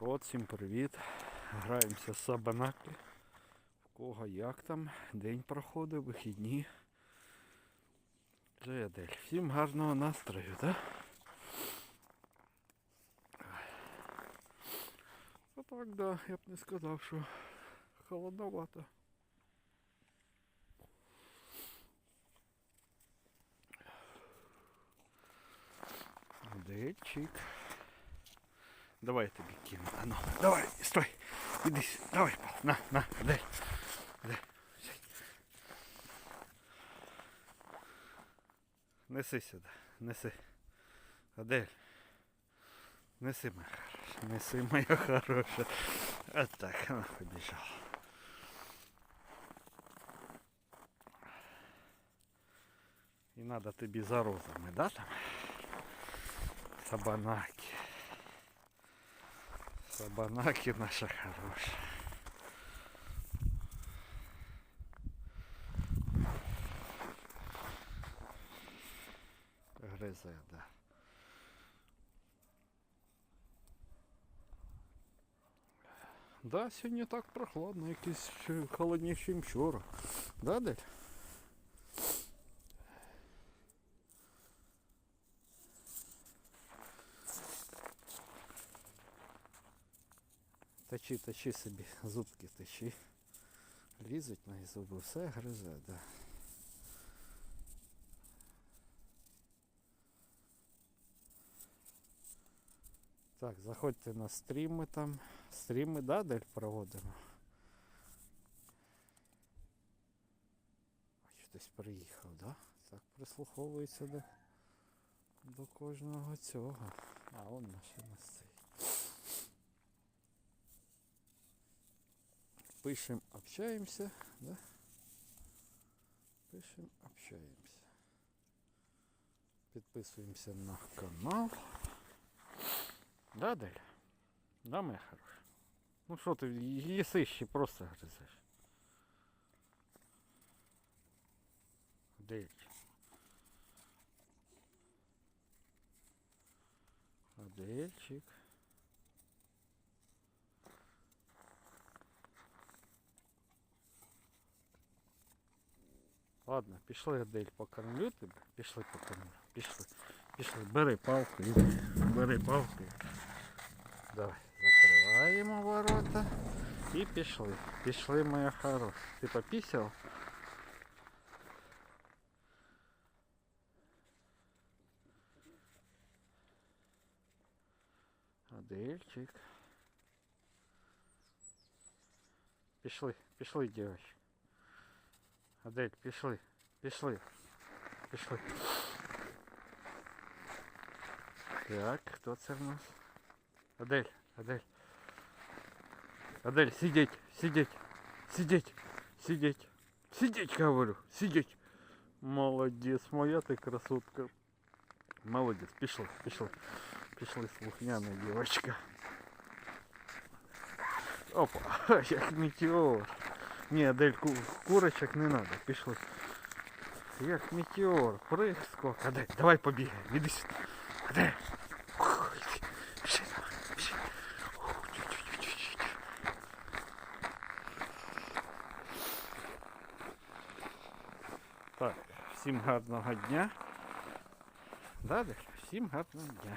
народ, всім привіт. Граємося з Сабанаки. В кого як там, день проходив, вихідні. Джедель. Всім гарного настрою, так? А так, да, я б не сказав, що холодновато. Дельчик. Давай я тобі кину. А ну, давай, стой. Іди, давай, на, на, дай. Дай. Неси сюди, неси. Адель. Неси, моя хороша. Неси, моя хороша. А так, она побежала. І надо тобі за розами, да, там? Сабанаки. Сабанаки наша хороша. Гризе, да. Да, сьогодні так прохладно, якийсь ніж вчора. Да, Дель? Точи, точи собі, зубки точи. Лізуть на зуби, все гризе, да. Так, заходьте на стріми там. Стріми, да, Дель проводимо. Ось Хтось приїхав, да? Так прислуховується до, до кожного цього. А он машина стоїть. Пишем, общаемся, да? Пишем, общаемся. Підписуємося на канал. Да, Дель? Да, моя хороша? Ну що ти, їси ще просто гризеш. Дель. Адельчик. Ладно, пішли Адель покормлю тебе. Пішли покормлю. Пішли. Пішли. Бери палку. іди. Бери палку. Давай, закриваємо ворота. І пішли. Пішли, моя хороша. Ти попісяв? Адельчик. Пішли, пішли, дівчатки. Адель, пішли, пішли, пішли. Так, хто це в нас? Адель, Адель. Адель, сидеть, сидеть, сидеть, сидеть, сидеть, говорю, сидеть. Молодець, моя ти красотка. Молодець, пішли, пішли. Пішли, слухняна дівчинка. Опа, як метеор. Ні, Адель, ку курочок не надо, пішли. Як метеор, прыг скок. Адель, давай побігаємо, іди. Ух, чуть-чуть-чуть-чуть. Так, всім гарного дня. Да? Всім гарного дня.